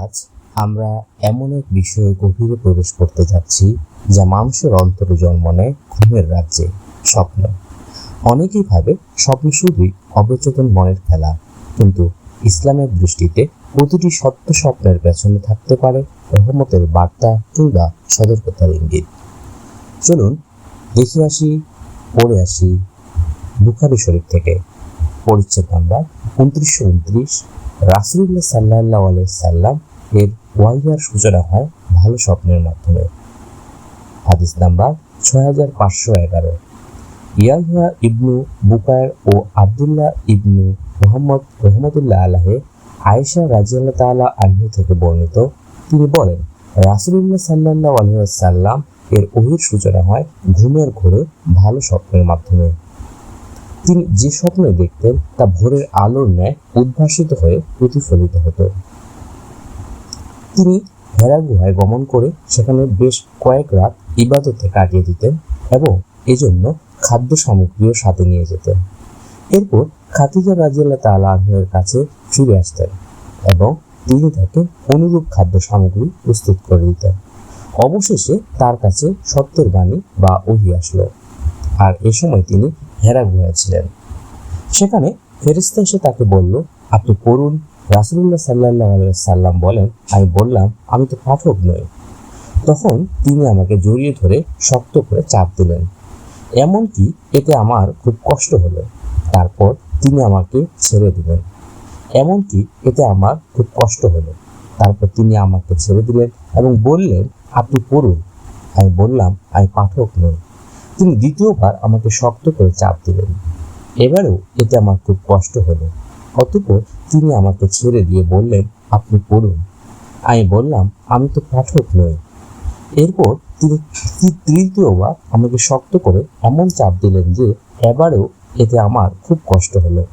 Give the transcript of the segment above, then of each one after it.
আজ আমরা এমন এক বিষয়ে গভীরে প্রবেশ করতে যাচ্ছি, যা মানুষের অন্তরে জন্ম নেয় ঘুমের রাজ্যে স্বপ্ন। অনেকেই ভাবে স্বপ্ন শুধুই অবচেতন মনের খেলা, কিন্তু ইসলামের দৃষ্টিতে প্রতিটি সত্য স্বপ্নের পেছনে থাকতে পারে রহমতের বার্তা কিংবা সতর্কতার ইঙ্গিত। চলুন দেখে আসি, পড়ে আসি বুখারি শরীফ থেকে। পরিচ্ছেদ নাম্বার উনত্রিশশো উনত্রিশ রাসুল্লাহ সাল্লাহ সাল্লাম এর ওয়াইয়ার সূচনা হয় ভালো স্বপ্নের মাধ্যমে। হাদিস নাম্বার ছয় হাজার পাঁচশো এগারো। ইয়াহিয়া ইবনু বুকার ও আবদুল্লাহ ইবনু মোহাম্মদ রহমতুল্লাহ আলাহে আয়েশা রাজিয়াল্লাহ তাআলা আনহু থেকে বর্ণিত, তিনি বলেন, রাসুলুল্লাহ সাল্লাহ আলহাম এর ওহির সূচনা হয় ঘুমের ঘোরে ভালো স্বপ্নের মাধ্যমে। তিনি যে স্বপ্ন দেখতেন তা ভোরের আলোর ন্যায় উদ্ভাসিত হয়ে প্রতিফলিত হতো। তিনি হেরা গুহায় গমন করে সেখানে বেশ কয়েক রাত ইবাদতে কাটিয়ে দিতেন এবং এজন্য খাদ্য সামগ্রীও সাথে নিয়ে যেতেন। এরপর খাতিজা রাজিয়াল্লাহ তাআলা আনহুয়ের কাছে ফিরে আসতেন এবং তিনি তাকে অনুরূপ খাদ্য সামগ্রী প্রস্তুত করে দিতেন। অবশেষে তার কাছে সত্যের বাণী বা ওহি আসলো। আর এ সময় তিনি হেরা গুহায় ছিলেন। সেখানে ফেরিস্তা এসে তাকে বলল, আপনি করুন রাসুলুল্লাহ সাল্লাহ সাল্লাম বলেন, আমি বললাম, আমি তো পাঠক নই। তখন তিনি আমাকে জড়িয়ে ধরে শক্ত করে চাপ দিলেন। এমনকি এতে আমার খুব কষ্ট হলো। তারপর তিনি আমাকে ছেড়ে দিলেন। এমনকি এতে আমার খুব কষ্ট হলো। তারপর তিনি আমাকে ছেড়ে দিলেন এবং বললেন, আপনি পড়ুন। আমি বললাম, আমি পাঠক নই। তিনি দ্বিতীয়বার আমাকে শক্ত করে চাপ দিলেন। এবারেও এতে আমার খুব কষ্ট হলো। অতঃপর তিনি আমাকে ছেড়ে দিয়ে বললেন, আপনি পড়ুন। আমি বললাম, আমি তো পাঠক নই। এরপর তিনি তৃতীয়বার আমাকে শক্ত করে এমন চাপ দিলেন যে এবারেও এতে আমার খুব কষ্ট হলো।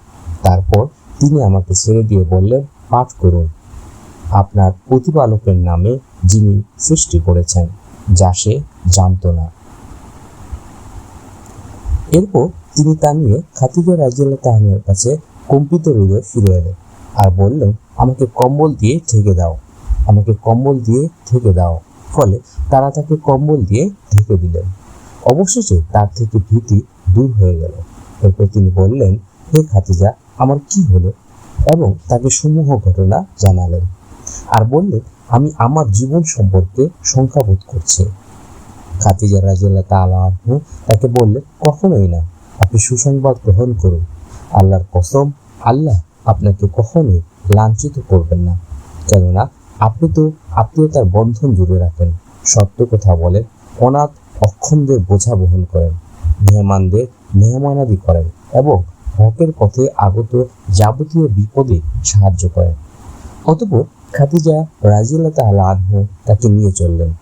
তারপর তিনি আমাকে ছেড়ে দিয়ে বললেন, পাঠ করুন। আপনার প্রতিপালকের নামে যিনি সৃষ্টি করেছেন, যা সে জানত না। এরপর তিনি তা নিয়ে খাতিজা রাজিয়াল্লাহ তাহমের কাছে কম্পিত হৃদয় ফিরে এলেন আর বললেন, আমাকে কম্বল দিয়ে ঢেকে দাও। আমাকে কম্বল দিয়ে ঢেকে দাও। ফলে তারা তাকে কম্বল দিয়ে ঢেকে দিলেন। অবশেষে তার থেকে ভীতি দূর হয়ে গেল। এরপর তিনি বললেন, হে খাতিজা, আমার কি হলো? এবং তাকে সমূহ ঘটনা জানালেন। আর বললেন, আমি আমার জীবন সম্পর্কে শঙ্কাবোধ করছি। খাতিজা রাজিয়াল্লাহ আনহু তাকে বললেন, কখনোই না। আপনি সুসংবাদ গ্রহণ করুন। আল্লাহর কসম, আল্লাহ আপনাকে কখনোই লাঞ্ছিত করবেন না। কেননা আপনি তো আপনিও তার বন্ধন জুড়ে রাখেন। সত্য কথা বলেন, অনাথ অক্ষমদের বোঝা বহন করেন, মেহমানদের মেহমানাদি করেন এবং হকের পথে আগত যাবতীয় বিপদে সাহায্য করেন। অতঃপর খাদিজা রাজিয়াল্লাহ তাআলা আনহু তাকে নিয়ে চললেন।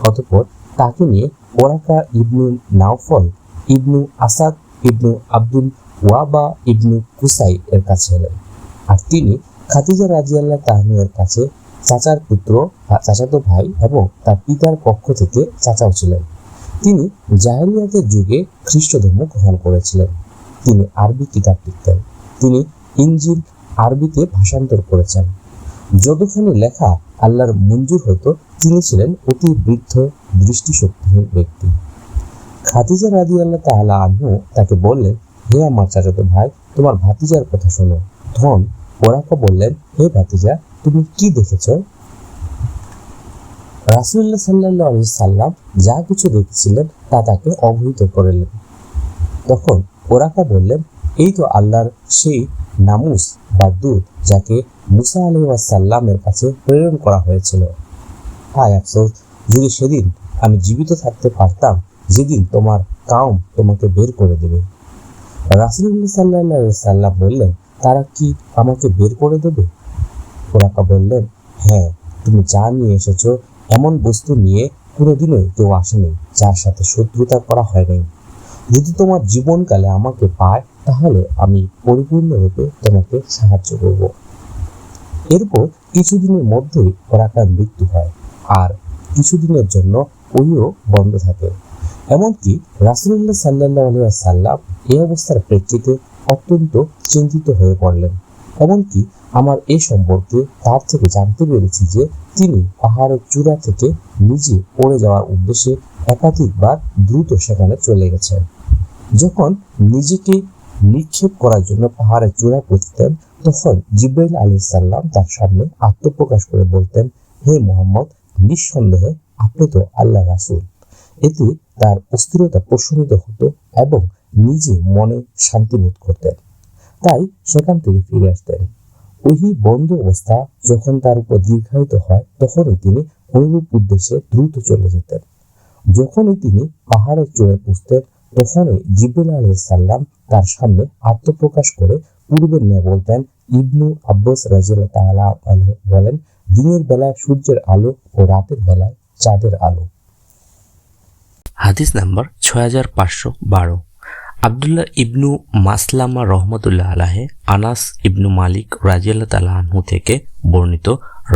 অতঃপর তাকে নিয়ে Waraqa ibn Nawfal, ibn Asad, ibn Abdul ওয়াবা, ইবনু কুসাই এর কাছে এলেন। আর তিনি খাদিজা রাজিয়াল্লাহ তাহনুয়ের কাছে চাচার পুত্র, চাচাতো ভাই এবং তার পিতার পক্ষ থেকে চাচাও ছিলেন। তিনি জাহেলিয়াতের যুগে খ্রিস্ট ধর্ম গ্রহণ করেছিলেন। তিনি আরবি কিতাব লিখতেন। তিনি ইঞ্জিল আরবিতে ভাষান্তর করেছেন। যতখানি লেখা আল্লাহর মঞ্জুর হতো, তিনি ছিলেন অতি বৃদ্ধ দৃষ্টিশক্তিহীন ব্যক্তি। খাদিজা রাদি আল্লাহ তাহলা আনহু তাকে বললেন, হে আমার চাচাতো ভাই, তোমার ভাতিজার কথা শোনো। ধন ওরাকা বললেন, হে ভাতিজা, তুমি কি দেখেছ? রাসুল্লাহ সাল্লাহ সাল্লাম যা কিছু দেখেছিলেন, তা তাকে অবহিত করলেন। তখন ওরাকা বললেন, এই তো আল্লাহর সেই নামুস বা দূত, যাকে মুসা আলী সাল্লামের কাছে প্রেরণ করা হয়েছিল। হায় আফসোস, যদি সেদিন আমি জীবিত থাকতে পারতাম যেদিন তোমার কাউম তোমাকে বের করে দেবে। রাসুল্লাহ সাল্লাহ বললেন, তারা কি আমাকে বের করে দেবে? ওরাকা বললেন হ্যাঁ তুমি যা নিয়ে এসেছ এমন বস্তু নিয়ে কোনোদিনই কেউ আসেনি, যার সাথে শত্রুতা করা হয়নি যদি তোমার জীবনকালে আমাকে পায়, তাহলে আমি পরিপূর্ণরূপে তোমাকে সাহায্য করব। এরপর কিছুদিনের মধ্যেই ওরাকার মৃত্যু হয়, আর কিছুদিনের জন্য ওইও বন্ধ থাকে এমনকি রাসুল্লাহ সাল্লাহ সাল্লাম এই অবস্থার প্রেক্ষিতে অত্যন্ত চিন্তিত হয়ে পড়লেন। এমনকি আমার এই সম্পর্কে তার থেকে জানতে পেরেছি যে তিনি পাহাড়ের চূড়া থেকে নিজে পড়ে যাওয়ার উদ্দেশ্যে একাধিকবার দ্রুত সেখানে চলে গেছেন। যখন নিজেকে নিক্ষেপ করার জন্য পাহাড়ের চূড়া পৌঁছতেন, তখন জিব্রাইল আলী সাল্লাম তার সামনে আত্মপ্রকাশ করে বলতেন, হে মোহাম্মদ, নিঃসন্দেহে আপনি তো আল্লাহ রাসূল। এতে তার অস্থিরতা প্রশমিত হতো এবং নিজে মনে শান্তি বোধ করতেন। তাই সেখান থেকে ফিরে আসতেন। ওহি বন্ধ অবস্থা যখন তার উপর দীর্ঘায়িত হয়, তখনই তিনি অনুরূপ উদ্দেশ্যে দ্রুত চলে যেতেন। যখনই তিনি পাহাড়ের চূড়ায় পুষতেন তখনই জিবুল আলাইহিস সাল্লাম তার সামনে আত্মপ্রকাশ করে পূর্বের ন্যায় বলতেন, ইবনু আব্বাস রাজিয়াল্লাহ তাআলা আনহু বলেন, দিনের বেলায় সূর্যের আলো ও রাতের বেলায় চাঁদের আলো। হাদিস নাম্বার ছয় পাঁচশো বারো। আবদুল্লাহ ইবনু মাসলামা রহমতুল্লাহ আলাহে আনাস ইবনু মালিক রাজিয়াল্লাহ তালা আনহু থেকে বর্ণিত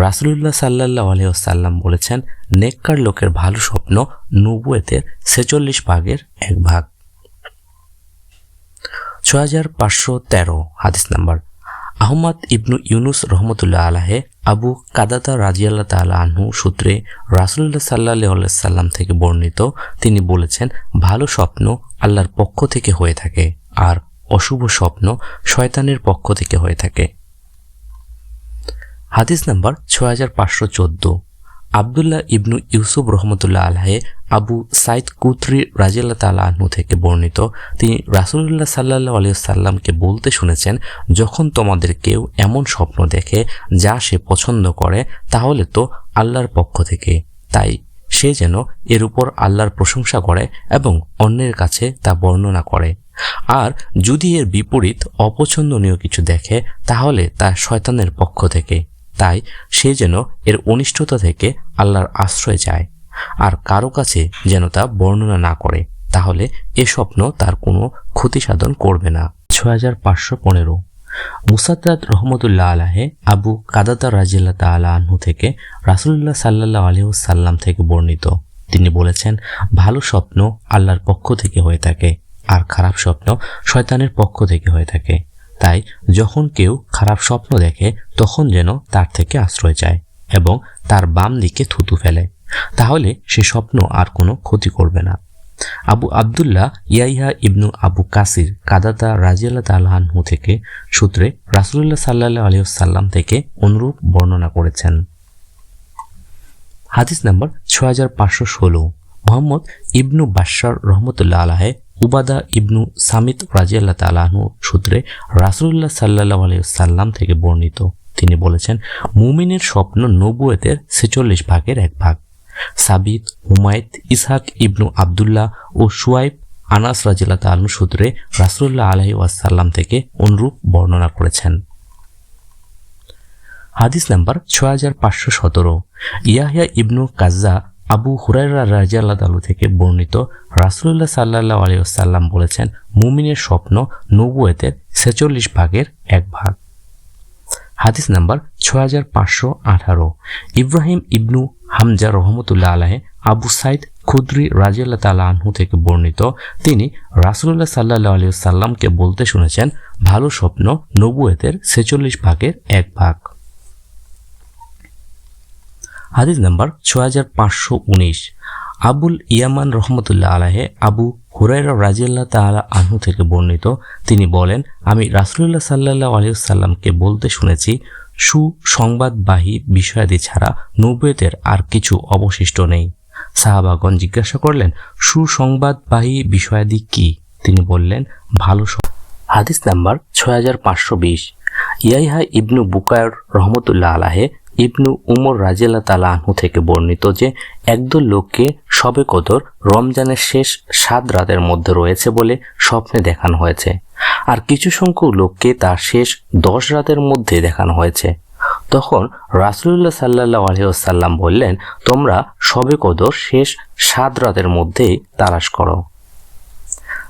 রাসুলুল্লাহ সাল্লাহ আলহাম বলেছেন, নেককার লোকের ভালো স্বপ্ন নবুয়েতের ছেচল্লিশ ভাগের এক ভাগ। ছয় হাজার পাঁচশো তেরো, হাদিস নাম্বার আহমদ ইবনু ইউনুস রহমতুল্লাহ আলাহে আবু কাদাতা রাজিয়াল্লাহ তালা আনহু সূত্রে রাসুল্লাহ সাল্লাহ সাল্লাম থেকে বর্ণিত, তিনি বলেছেন, ভালো স্বপ্ন আল্লাহর পক্ষ থেকে হয়ে থাকে আর অশুভ স্বপ্ন শয়তানের পক্ষ থেকে হয়ে থাকে। হাদিস নাম্বার ছয় হাজার পাঁচশো চোদ্দ। আবদুল্লাহ ইবনু ইউসুফ রহমতুল্লাহ আলহে আবু সাইদ কুতরি রাজিয়াল্লাহ তালা আহ্ন থেকে বর্ণিত, তিনি রাসুলুল্লাহ সাল্লাহ আলিয়া সাল্লামকে বলতে শুনেছেন, যখন তোমাদের কেউ এমন স্বপ্ন দেখে যা সে পছন্দ করে, তাহলে তো আল্লাহর পক্ষ থেকে। তাই সে যেন এর উপর আল্লাহর প্রশংসা করে এবং অন্যের কাছে তা বর্ণনা করে। আর যদি এর বিপরীত অপছন্দনীয় কিছু দেখে, তাহলে তা শয়তানের পক্ষ থেকে। তাই সে যেন এর অনিষ্টতা থেকে আল্লাহর আশ্রয় চায়। আর কারও কাছে যেন তা বর্ণনা না করে, তাহলে এ স্বপ্ন তার কোনো ক্ষতি সাধন করবে না। ছয় হাজার পাঁচশো পনেরো। মুসাদ্দাদ রহমতুল্লাহ আলাহে আবু কাদাতা রাজিল্লা তালা আনহু থেকে রাসুল্লাহ সাল্লাহ আলহিউসাল্লাম থেকে বর্ণিত। তিনি বলেছেন, ভালো স্বপ্ন আল্লাহর পক্ষ থেকে হয়ে থাকে, আর খারাপ স্বপ্ন শয়তানের পক্ষ থেকে হয়ে থাকে। তাই যখন কেউ খারাপ স্বপ্ন দেখে, তখন যেন তার থেকে আশ্রয় চায় এবং তার বাম দিকে থুতু ফেলে। তাহলে সে স্বপ্ন আর কোনো ক্ষতি করবে না। আবু আবদুল্লাহ ইয়াইহা ইবনু আবু কাসির কাদাতা রাজিয়াল্লাহ তাল্লাহু থেকে সূত্রে রাসুল্লাহ সাল্লাহ আলিয়াল্লাম থেকে অনুরূপ বর্ণনা করেছেন। হাদিস নাম্বার ছয় হাজার পাঁচশো ষোলো। মোহাম্মদ ইবনু বাশার রহমতুল্লাহ আলাহে উবাদা ইবনু সামিত রাজিয়াল্লাহ তালাহু সূত্রে রাসুল্লাহ সাল্লাহ সাল্লাম থেকে বর্ণিত। তিনি বলেছেন, মুমিনের স্বপ্ন নবুয়েতের ছেচল্লিশ ভাগের এক ভাগ। সাবিত, হুমায়ত, ইসহাক, ইবনু আবদুল্লাহ ও সুয়াইব আনাস রাজিল্লা তালু সূত্রে রাসুল্লাহ আলহি ওয়াসাল্লাম থেকে অনুরূপ বর্ণনা করেছেন। হাদিস নাম্বার ছয় হাজার পাঁচশো সতেরো। ইয়াহিয়া ইবনু কাজা আবু হুরাইরা রাজিয়াল্লাহ তালু থেকে বর্ণিত রাসুল্লাহ সাল্লাহ আলিয়াল্লাম বলেছেন, মুমিনের স্বপ্ন নবুয়েতের ছেচল্লিশ ভাগের এক ভাগ। হাদিস নাম্বার ছয় হাজার পাঁচশো আঠারো। ইব্রাহিম ইবনু হামজা রহমতুল্লাহ আলাহে আবু সাইদ খুদ্রি রাজিয়াল্লাহ তালা আনহু থেকে বর্ণিত। তিনি রাসুল্লাহ সাল্লাহ আলিয়া সাল্লামকে বলতে শুনেছেন, ভালো স্বপ্ন নবুয়েতের ছেচল্লিশ ভাগের এক ভাগ। হাদিস নাম্বার ছয় হাজার পাঁচশো উনিশ। আবুল ইয়ামান রহমতুল্লাহ আলাহে আবু হুরাইরা রাজিয়াল্লাহ তালা আনহু থেকে বর্ণিত। তিনি বলেন, আমি রাসুল্লাহ সাল্লাহ আলিয়াল্লামকে বলতে শুনেছি, সুসংবাদবাহী বিষয়াদি ছাড়া নবুয়েতের আর কিছু অবশিষ্ট নেই। সাহাবাগণ জিজ্ঞাসা করলেন, সুসংবাদবাহী বিষয়াদি কি? তিনি বললেন, ভালো হাদিস নাম্বার ছয় হাজার পাঁচশো বিশ। ইয়াইহা ইবনু বুকায়র রহমতুল্লাহ আলাহে ইবনু উমর রাজিয়াল্লাহ তালা আনহু থেকে বর্ণিত যে, একদল লোককে সবে কদর রমজানের শেষ সাত রাতের মধ্যে রয়েছে বলে স্বপ্নে দেখানো হয়েছে। আর কিছু সংখ্যক লোককে তার শেষ দশ রাতের মধ্যে দেখানো হয়েছে। তখন রাসুল্লাহ সাল্লাহ আলহিসাল্লাম বললেন, তোমরা সবে কদর শেষ সাত রাতের মধ্যেই তালাশ করো।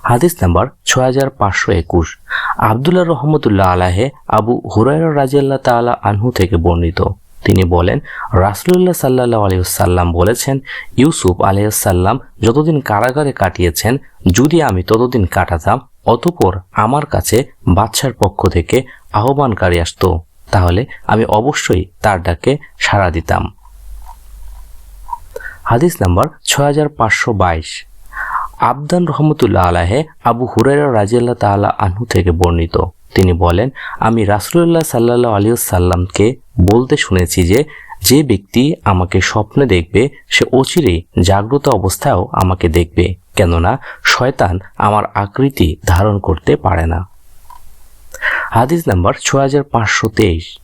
হাদিস নাম্বার ছয় হাজার পাঁচশো একুশ। আবদুল্লাহ রহমতুল্লাহ আলাহে আবু হুরাইরা রাজিয়াল্লাহ তালা আনহু থেকে বর্ণিত। তিনি বলেন রাসুল্লাহ সাল্লাহ আলহিসাল্লাম বলেছেন, ইউসুফ আলহিসাল্লাম যতদিন কারাগারে কাটিয়েছেন, যদি আমি ততদিন কাটাতাম, অতপর আমার কাছে বাচ্চার পক্ষ থেকে আহ্বানকারী আসতো। তাহলে আমি অবশ্যই তার ডাকে সাড়া দিতাম। হাদিস নাম্বার ছয় হাজার পাঁচশো বাইশ। আবদান রহমতুল্লাহ আলাহে আবু হুরাইরা রাজিয়াল্লাহ তাআলা আনহু থেকে বর্ণিত। তিনি বলেন, আমি রাসুলুল্লাহ সাল্লাহ আলিয়া সাল্লামকে বলতে শুনেছি যে যে ব্যক্তি আমাকে স্বপ্নে দেখবে, সে অচিরেই জাগ্রত অবস্থায়ও আমাকে দেখবে, কেননা শয়তান আমার আকৃতি ধারণ করতে পারে না। হাদিস নাম্বার ছ হাজার পাঁচশো তেইশ।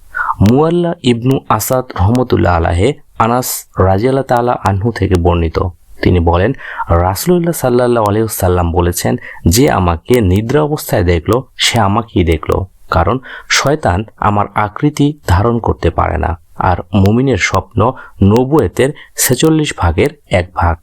মুয়াল্লা ইবনু আসাদ রহমতুল্লাহ আলাহে আনাস রাজিয়াল্লাহ তাআলা আনহু থেকে বর্ণিত। তিনি বলেন রাসুল্লাহ সাল্লাহ আলিয়াল্লাম বলেছেন, যে আমাকে নিদ্রা অবস্থায় দেখল, সে আমাকেই দেখল, কারণ শয়তান আমার আকৃতি ধারণ করতে পারে না, আর মুমিনের স্বপ্ন নবুয়েতের ছেচল্লিশ ভাগের এক ভাগ।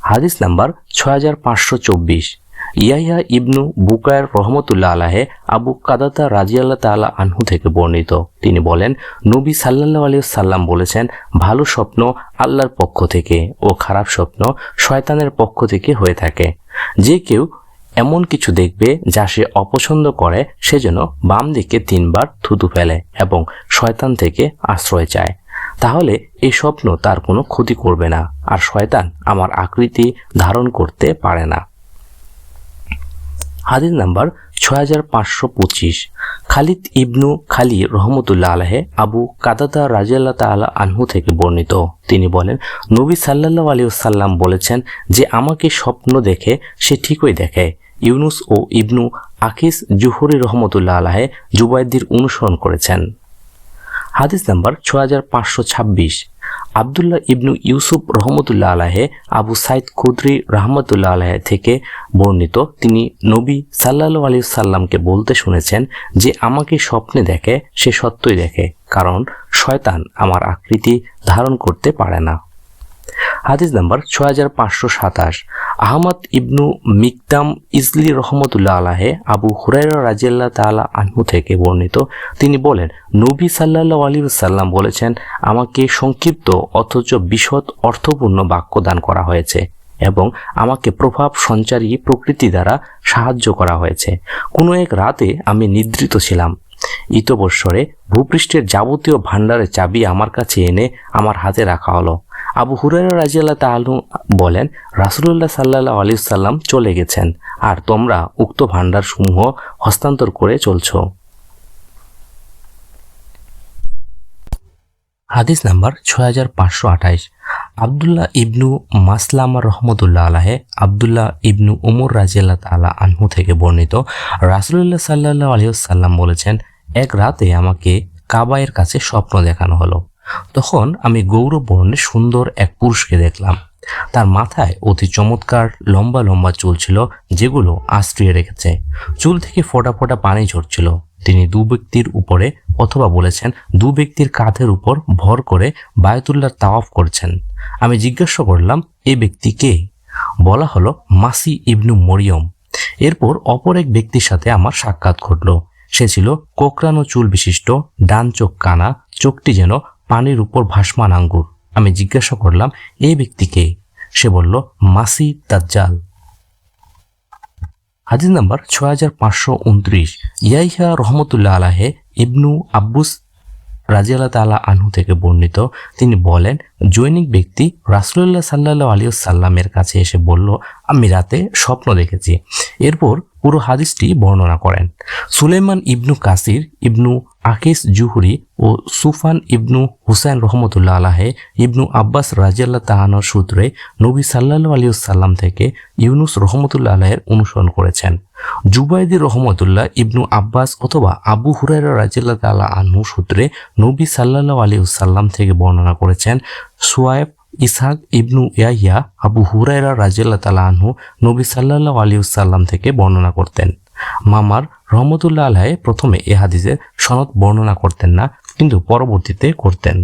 হাদিস নাম্বার ছয় হাজার পাঁচশো চব্বিশ। ইয়াহিয়া ইবনু বুকায়ের রহমতুল্লাহ আলাহে আবু কাদাতা রাজিয়াল্লাহ তাআলা আনহু থেকে বর্ণিত। তিনি বলেন, নবী সাল্লাল্লাহু আলাইহি সাল্লাম বলেছেন, ভালো স্বপ্ন আল্লাহর পক্ষ থেকে ও খারাপ স্বপ্ন শয়তানের পক্ষ থেকে হয়ে থাকে। যে কেউ এমন কিছু দেখবে যা সে অপছন্দ করে সেজন্য বাম দিকে তিনবার থুতু ফেলে এবং শয়তান থেকে আশ্রয় চায়। তাহলে এই স্বপ্ন তার কোনো ক্ষতি করবে না, আর শয়তান আমার আকৃতি ধারণ করতে পারে না। হাদিস নাম্বার ছয় হাজার পাঁচশো পঁচিশ। খালিদ ইবনু খালি রহমতুল্লাহ আলহে আবু কাদাতা রাজিয়াল্লাহ তাআলা আনহু থেকে বর্ণিত। তিনি বলেন, নবী সাল্লাল্লাহু আলাইহি সাল্লাম বলেছেন যে, আমাকে স্বপ্ন দেখে সে ঠিকই দেখে। ইউনুস ও ইবনু আকিস জুহরি রহমতুল্লাহ আলাহে জুবাইদ্দির অনুসরণ করেছেন। হাদিস নাম্বার ছয় হাজার পাঁচশো ছাব্বিশ। আবদুল্লাহ ইবনু ইউসুফ রহমতুল্লাহ আলাহে আবু সাইদ খুদ্রি রহমতুল্লাহ আলাহে থেকে বর্ণিত। তিনি নবী সাল্লাহ আলী সাল্লামকে বলতে শুনেছেন যে, আমাকে স্বপ্নে দেখে, সে সত্যই দেখে, কারণ শয়তান আমার আকৃতি ধারণ করতে পারে না। হাদিস নাম্বার ছয় হাজার পাঁচশো সাতাশ। আহমদ ইবনু মিকদাম ইসলি রহমতুল্লাহ আলাহে আবু হুরাইরা রাজিয়াল্লাহ তাআলা আনহু থেকে বর্ণিত। তিনি বলেন, নবী সাল্লাল্লাহু আলী সাল্লাম বলেছেন, আমাকে সংক্ষিপ্ত অথচ বিশদ অর্থপূর্ণ বাক্য দান করা হয়েছে এবং আমাকে প্রভাব সঞ্চারী প্রকৃতি দ্বারা সাহায্য করা হয়েছে। কোনো এক রাতে আমি নিদ্রিত ছিলাম। ইতবৎসরে ভূপৃষ্ঠের যাবতীয় ভাণ্ডারের চাবি আমার কাছে এনে আমার হাতে রাখা হলো। আবু হুরাইরা রাজিয়াল্লাহ তাআলু বলেন, রাসূলুল্লাহ সাল্লাল্লাহু আলাইহি সাল্লাম চলে গেছেন আর তোমরা উক্ত ভাণ্ডার সমূহ হস্তান্তর করে চলছ। হাদিস নাম্বার ছয় হাজার পাঁচশো আঠাইশ আবদুল্লাহ ইবনু মাসলামা রহমতুল্লাহ আলাহে আবদুল্লাহ ইবনু উমর রাজিয়াল্লাহ তাআলা আনহু থেকে বর্ণিত, রাসূলুল্লাহ সাল্লাল্লাহু আলাইহি সাল্লাম বলেছেন, এক রাতে আমাকে কাবায়ের কাছে স্বপ্ন দেখানো হলো। তখন আমি গৌরব বর্ণে সুন্দর এক পুরুষকে দেখলাম। তার মাথায় অতি চমৎকার লম্বা লম্বা চুল ছিল, যেগুলো আশ্রিয়ে রেখেছে। চুল থেকে ফোটা ফোটা পানি ঝরছিল। তিনি দু ব্যক্তির উপরে অথবা বলেছেন, দু ব্যক্তির কাঁধের উপর ভর করে বায়তুল্লাহ তাওয়াফ করছেন। আমি জিজ্ঞাসা করলাম, এ ব্যক্তি কে? বলা হলো, মাসি ইবনু মরিয়ম। এরপর অপর এক ব্যক্তির সাথে আমার সাক্ষাৎ ঘটল। সে ছিল কোকরানো চুল বিশিষ্ট ডান চোখ কানা, চোখটি যেন পানির উপর ভাসমান আঙ্গুর। আমি জিজ্ঞাসা করলাম, এই ব্যক্তিকে সে বলল, মাসি দাজ্জাল। হাদিস নাম্বার ছয় হাজার পাঁচশো উনত্রিশ। ইয়াইহা রহমতুল্লাহ আলাহে ইবনু আব্বুস রাজিয়াল্লাহ তালা আনহু থেকে বর্ণিত। তিনি বলেন জৈনিক ব্যক্তি রাসুল্লাহ সাল্লাহ আলী সাল্লামের কাছে এসে বলল, আমি রাতে স্বপ্ন দেখেছি। এরপর পুরো হাদিসটি বর্ণনা করেন। সুলেমান ইবনু কাসির, ইবনু আকিস জুহরি ও সুফান ইবনু হুসাইন রহমতুল্লাহ আলাহে ইবনু আব্বাস রাজিয়াল্লাহ তাহানোর সূত্রে নবী সাল্লাল্লাহু আলী সাল্লাম থেকে ইউনুস রহমতুল্লাহ আলাহের অনুসরণ করেছেন। জুবাইদি রহমতুল্লাহ, ইবনু আব্বাস অথবা আবু হুরাইরা রাজিয়াল্লাহ তাআলা আনহু সূত্রে নবী সাল্লাল্লাহু আলী সাল্লাম থেকে বর্ণনা করেছেন সুয়াইব, ইসহাক ইবনু ইয়াহিয়া, আবু হুরাইরা রাজিয়াল্লাহ তাআলা আনহু নবী সাল্লাল্লাহু আলী সাল্লাম থেকে বর্ণনা করতেন। মামার রহমতুল্লাহ আলাহে প্রথমে এ হাদিসের সনদ বর্ণনা করতেন না, কিন্তু পরবর্তীতে করতেন।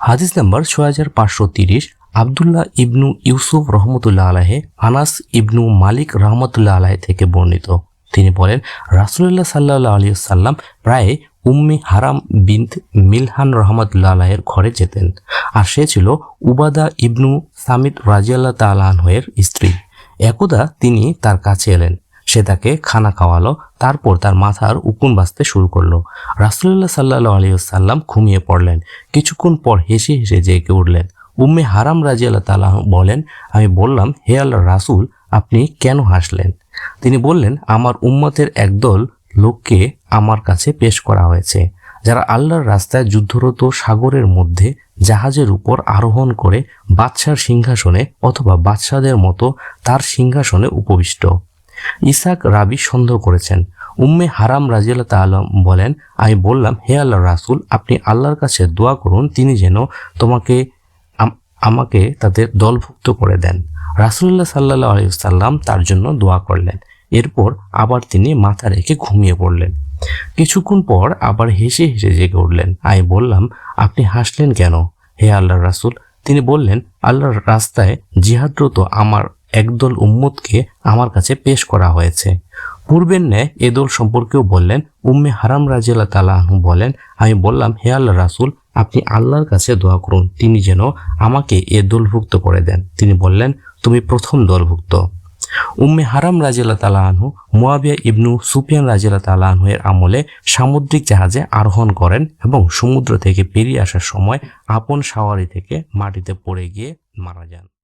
হাদিস নাম্বার ছয় হাজার পাঁচশো তিরিশ, আবদুল্লাহ ইবনু ইউসুফ রহমতুল্লাহ আলাহে আনাস ইবনু মালিক রহমতুল্লাহ আলাহে থেকে বর্ণিত। তিনি বলেন রাসুল্লাহ সাল্লাহ আলী সাল্লাম প্রায় উম্মি হারাম বিন্ত মিলহান রহমতুল্লাহ আলাহের ঘরে যেতেন আর সে ছিল উবাদা ইবনু সামিদ রাজিয়াল্লাহ তালাহের স্ত্রী। একদা তিনি তার কাছে এলেন। সে তাকে খানা খাওয়ালো, তারপর তার মাথার উকুন বাঁচতে শুরু করল। রাসুল্লাহ সাল্লাহ আলিয়াল্লাম ঘুমিয়ে পড়লেন। কিছুক্ষণ পর হেসে হেসে জেগে উঠলেন। উম্মে হারাম রাজিয়াল্লাহ তালাহ বলেন, আমি বললাম, হে আল্লাহ রাসুল, আপনি কেন হাসলেন? তিনি বললেন, আমার উম্মতের একদল লোককে আমার কাছে পেশ করা হয়েছে, যারা আল্লাহর রাস্তায় যুদ্ধরত সাগরের মধ্যে জাহাজের উপর আরোহণ করে বাদশার সিংহাসনে অথবা বাদশাদের মতো তার সিংহাসনে উপবিষ্ট। ইসাক রাবি সন্দেহ করেছেন, উম্মে হারাম রাজিয়াল তাআলা বলেন, আমি বললাম, হে আল্লাহ রাসুল, আপনি আল্লাহর কাছে দোয়া করুন, তিনি যেন তোমাকে, আম- আমাকে তাদের দলভুক্ত করে দেন। রাসুল্লাহ সাল্লাহ আলাইসাল্লাম তার জন্য দোয়া করলেন। এরপর আবার তিনি মাথা রেখে ঘুমিয়ে পড়লেন। কিছুক্ষণ পর আবার হেসে হেসে জেগে উঠলেন। আমি বললাম, আপনি হাসলেন কেন? হে আল্লাহর রাসুল। তিনি বললেন, আল্লাহর রাস্তায় জিহাদরত আমার একদল উম্মতকে আমার কাছে পেশ করা হয়েছে। পূর্বের ন্যায় এ দল সম্পর্কেও বললেন, উম্মে হারাম রাজিয়াল্লাহ তালাহু বলেন, আমি বললাম, হে আল্লাহ রাসুল, আপনি আল্লাহর কাছে দোয়া করুন, তিনি যেন আমাকে এ দলভুক্ত করে দেন। তিনি বললেন, তুমি প্রথম দলভুক্ত। উম্মে হারাম রাজিয়াল তালা আনহু, মোয়াবিয়া ইবনু সুফিয়ান রাজিয়াল তালা এর আমলে সামুদ্রিক জাহাজে আরোহণ করেন এবং সমুদ্র থেকে পেরিয়ে আসার সময় আপন সাওয়ারি থেকে মাটিতে পড়ে গিয়ে মারা যান।